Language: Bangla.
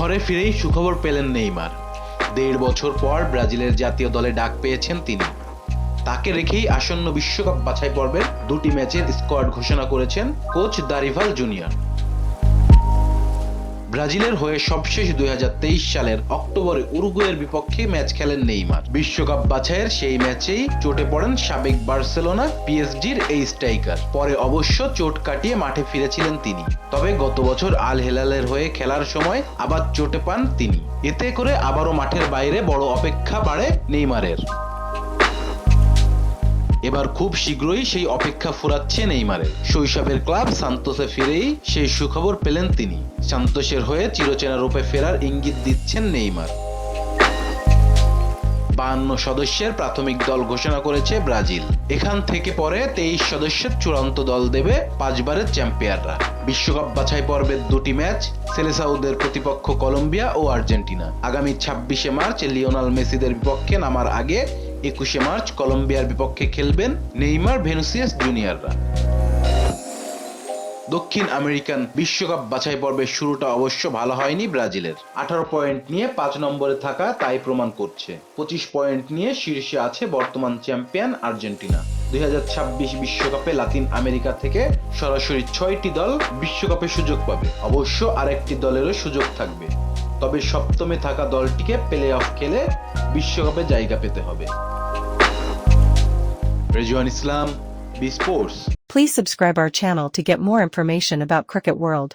ঘরে ফিরেই সুখবর পেলেন নেইমার। দেড় বছর পর ব্রাজিলের জাতীয় দলে ডাক পেয়েছেন তিনি। তাকে রেখেই আসন্ন বিশ্বকাপ বাছাই পর্বের দুটি ম্যাচের স্কোয়াড ঘোষণা করেছেন কোচ দারিভাল জুনিয়র। ব্রাজিলের হয়ে সবশেষ দুই সালের অক্টোবরে উরুগুয়ের বিপক্ষে ম্যাচ খেলেন নেইমার। বিশ্বকাপ বাছাইয়ের সেই ম্যাচেই চোটে পড়েন সাবেক বার্সেলোনা পিএসডির এই স্ট্রাইকার। পরে অবশ্য চোট কাটিয়ে মাঠে ফিরেছিলেন তিনি। তবে গত বছর আল হেলালের হয়ে খেলার সময় আবার চোটে পান তিনি। এতে করে আবারও মাঠের বাইরে বড় অপেক্ষা বাড়ে নেইমারের। এবার খুব শীঘ্রই সেই অপেক্ষা ফুরাচ্ছে নেইমারের। শৈশবের ক্লাব সান্তোসে ফিরেই সেই সুখবর পেলেন তিনি। সান্তোসের হয়ে চিরচেনা রূপে ফেরার ইঙ্গিত দিচ্ছেন নেইমার। বাহান্ন সদস্যের প্রাথমিক দল ঘোষণা করেছে ব্রাজিল। এখান থেকে পরে তেইশ সদস্যের চূড়ান্ত দল দেবে পাঁচবারের চ্যাম্পিয়নরা। বিশ্বকাপ বাছাই পর্বের দুটি ম্যাচ সেলেসাউদের প্রতিপক্ষ কলম্বিয়া ও আর্জেন্টিনা। আগামী ছাব্বিশে মার্চ লিওনাল মেসিদের বিপক্ষে নামার আগে একুশে মার্চ কলম্বিয়ার বিপক্ষে খেলবেন নেইমার, ভেনুসিয়াস জুনিয়ররা। দক্ষিণ আমেরিকান বিশ্বকাপ বাছাই পর্বের শুরুটা অবশ্য ভালো হয়নি ব্রাজিলের। আঠারো পয়েন্ট নিয়ে পাঁচ নম্বরে থাকা তাই প্রমাণ করছে। পঁচিশ পয়েন্ট নিয়ে শীর্ষে আছে বর্তমান চ্যাম্পিয়ন আর্জেন্টিনা। দুই বিশ্বকাপে লাতিন আমেরিকা থেকে সরাসরি ছয়টি দল বিশ্বকাপে সুযোগ পাবে। অবশ্য আরেকটি দলেরও সুযোগ থাকবে। তবে সপ্তমে থাকা দলটিকে প্লে অফ খেলে বিশ্বকাপে জায়গা পেতে হবে Rezwan Islam B sports Please subscribe our channel to get more information about Cricket World.